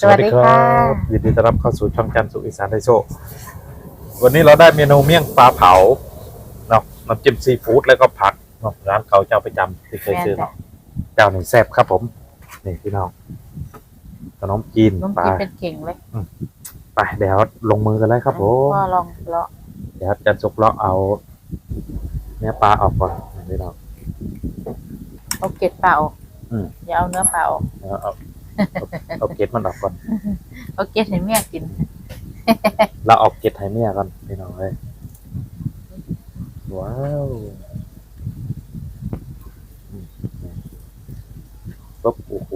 สวัสดีค่ะยินดีต้อนรับเข้าสู่ช่องจันทร์สุขอีสานไทยโชควันนี้เราได้เมนูเมี่ยงปลาเผาเนาะน้ำจิ้มซีฟู้ดแล้วก็ผักเนาะร้านเขาเจ้าประจำที่เคยซื้อเนาะเจ้าหนึ่งแซ่บครับผมนี่พี่น้องขนมจีนน้องปลากินเป็นเก่งเลยไปเดี๋ยวลงมือกันเลยครับผมพ่อลองเลาะเดี๋ยวจันทร์สุกเลาะเอาเนื้อปลาออกก่อนนี่พี่น้องเอาเกล็ดเปล่าออกอืมอย่าเอาเนื้อเปล่าออก เอาเอาเอาเอาเกล็ดมันออกก่อน เอาเกล็ดให้แม่กิน เราออกเกล็ดให้เมียก่อนพี่น้องเลยว้าวอืมปุ๊บโอ้โห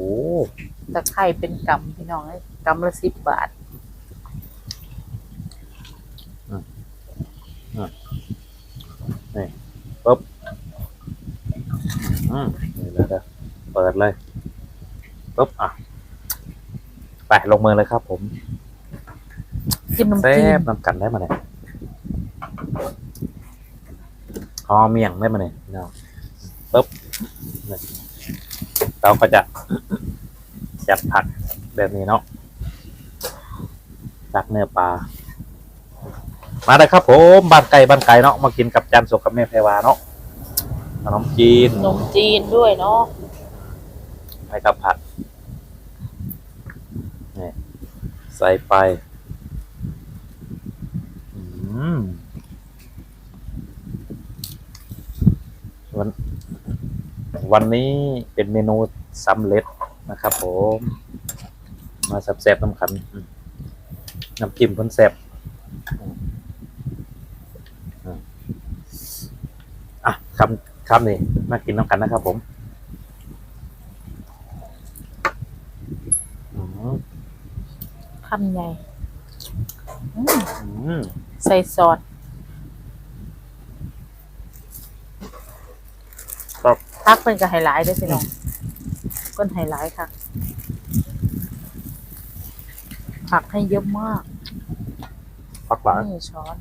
ตะไคร่เป็นกำพี่น้องเลยกำละสิบบาทปุ๊บอืมนี่เลยเด้อเปิดเลยปุ๊บอะ ไปลงมือเลยครับผมกินนมแซ่จีนบน้ำกันได้มาเนี่ยหอเมี่ยงได้มาเนี่ยพี่น้องปุ๊บนี่เราก็จะจัดผักแบบนี้เนาะจากเนื้อปลา มาเลยครับผมบ้านไก่บ้านไก่เนาะมากินกับจันทร์สุกกับแม่ไพรวาเนาะขนมจีนนมจีนด้วยเนาะให้กับผัดนี่ ใส่ไปวัน วันนี้เป็นเมนูสำเร็จนะครับผม มาแซบๆน้ำขันน้ำจิ้มพิ่นแซบอะคำคำนี่มากินน้ำกันนะครับผม อืม คำใหญ่อืมอืมใส่ซอสครับพักเป็นกับไฮไลท์ด้วยพี่น้องก้นไฮไลท์ค่ะ ผักให้เยอะมากปักหลังนี่ช้อน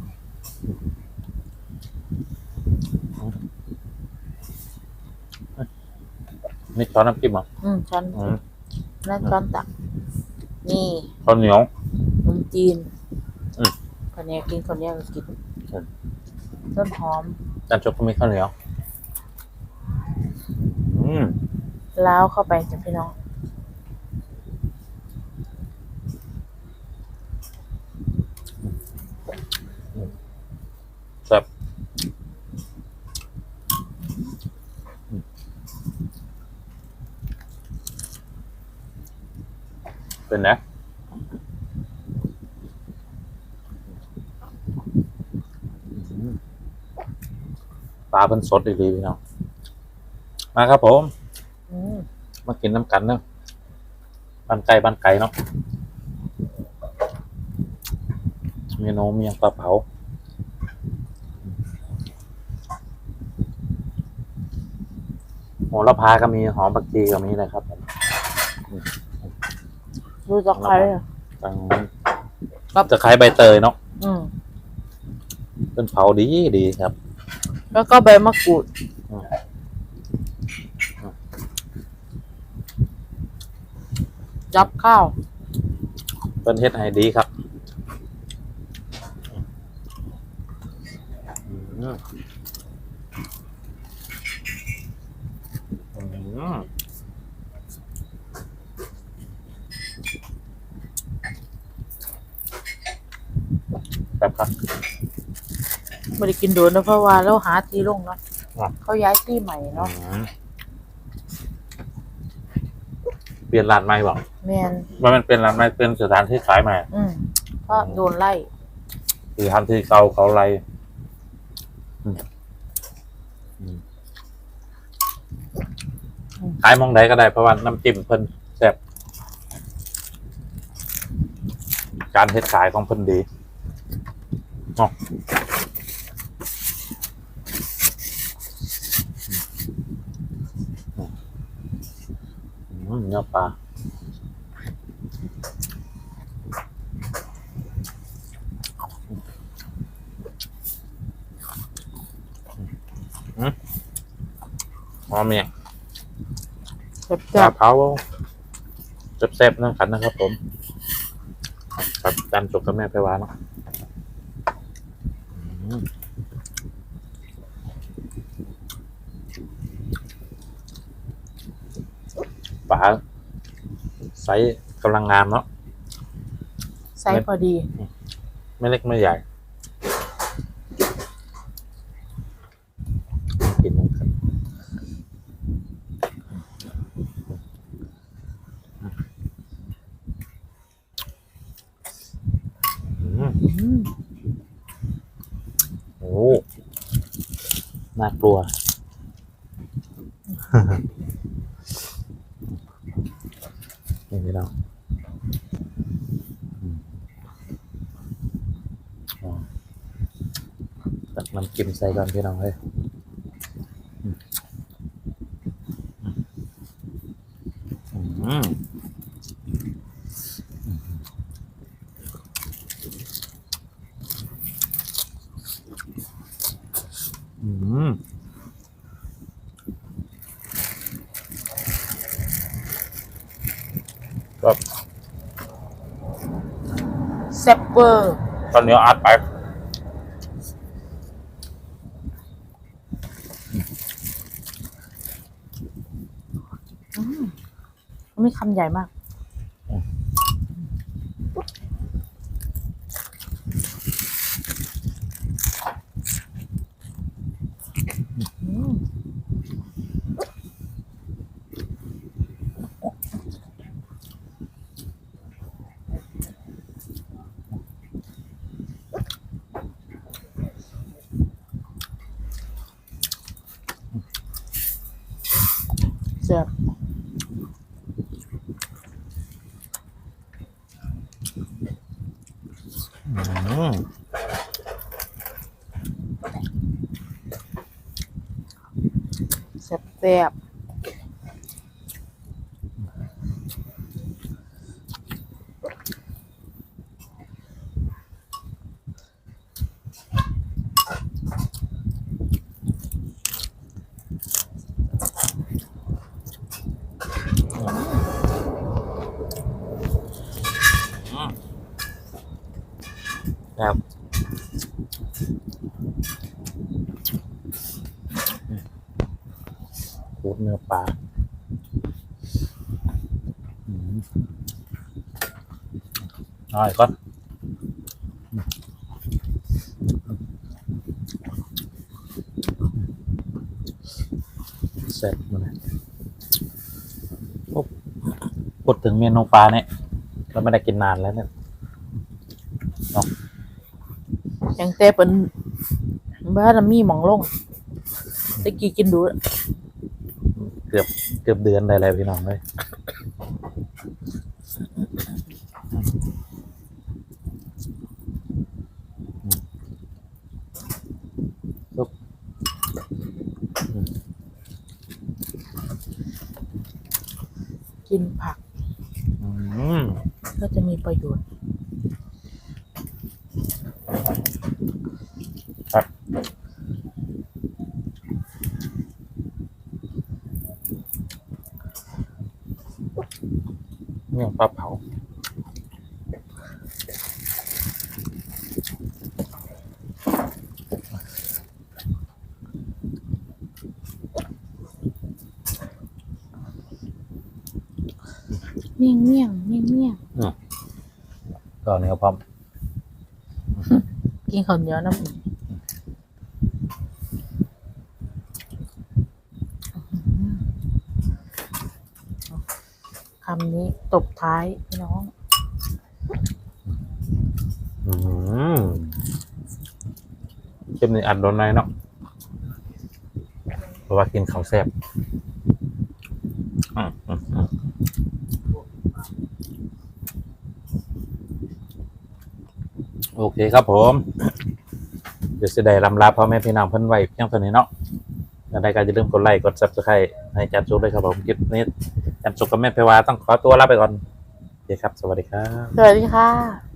นี่ช้อนน้ำจิ้มเหรอะอืมช้อนอืมนั่นช้อนตัก นี่ข้าวเหนียวนมจีนอืมคนนี้กินคนนี้ก็กินอืม ต้นหอมจานจบก็มีข้าวเหนียว อืม ล้าวเข้าไปจ้ะพี่น้อง เป็นไงอืมปลาเป็นสดดีๆพี่น้องมาครับผมมากินน้ำกันเนาะบ้านไก่บ้านไก่เนาะเมนูเมียงปลาเผาโหระพาก็มีหอมบักจีก็มีนะครับผม ดูตะไคร้อะตังรับจะคล้ายใบเตยเนาะอืม เป็นเผาดีดีครับ แล้วก็ใบมะกรูด อืมยับข้าว เป็นเฮ็ดให้ดีครับอืมอืม แบบครับ ไม่ได้กินโดนนะเพราะว่าเราหาที่ลงเนาะอะเขาย้ายที่ใหม่เนาะอืมเปลี่ยนร้านใหม่บอกแมนว่ามันเป็นร้านใหม่เป็นสถานที่ขายใหม่อืมเพราะโดนไล่คือทำที่เก่าเขาไรอืมอืมขายหมองใดก็ได้เพราะว่าน้ำจิ้มเพิ่นแซ่บการเฮ็ดขายของเพิ่นดี เนาะอืมเนื้อปลาหอมเนี่ยปลาเผาแซ่บๆนั่งขันนะครับผมกับจานจกกับแม่ไปวานะ ปลาไซส์กำลังงามเนาะไซส์พอดี ไม่เล็กไม่ใหญ่กินน้ำกันอืมอืม โอ้ น่ากลัว นี่พี่น้องอืมอ๋อตักน้ำจิ้มใส่ก่อนพี่น้องเลยอืม ก็แซ่บเวอร์ตอนนี้อัดไปไม่คำใหญ่มาก แซ่บแซ่บครับ เนื้อปลาอร่อยก่อนเสร็จมดเลยโอ้พูดถึงเมนูปลาเนี่ยเราไม่ได้กินนานแล้วเนี่ยยังแต่เป็นบ้านมีหมองลงตะกี้กินดู เกือบเกือบเดือนได้แล้วพี่น้องเลยซุปกินผักอืมก็จะมีประโยชน์ ครับ นี่ยปลาเผาเมี่ยงเมี่ยงเมี่ยงเมี่ยงก็เนื้อพร้อม กินข้าวเหนียวน้ำ คำนี้ตบท้ายพี่น้องอืมเข้มในอัดโดนในเนาะเพราะว่ากินข้าวแซ่บอืมอืมอืมโอเคครับผม เดี๋ยวจะได้ลำลาพ่อแม่พี่น้องเพิ่นไว้เพียงเท่านี้เนาะแล้วได้ก็อย่าลืมกดไลค์กด subscribe ให้จัดจุด้วยครับผมคลิปนี้ จัดจุกับแม่เพรวาต้องขอตัวลาไปก่อนโอเคครับ สวัสดีครับ สวัสดีค่ะ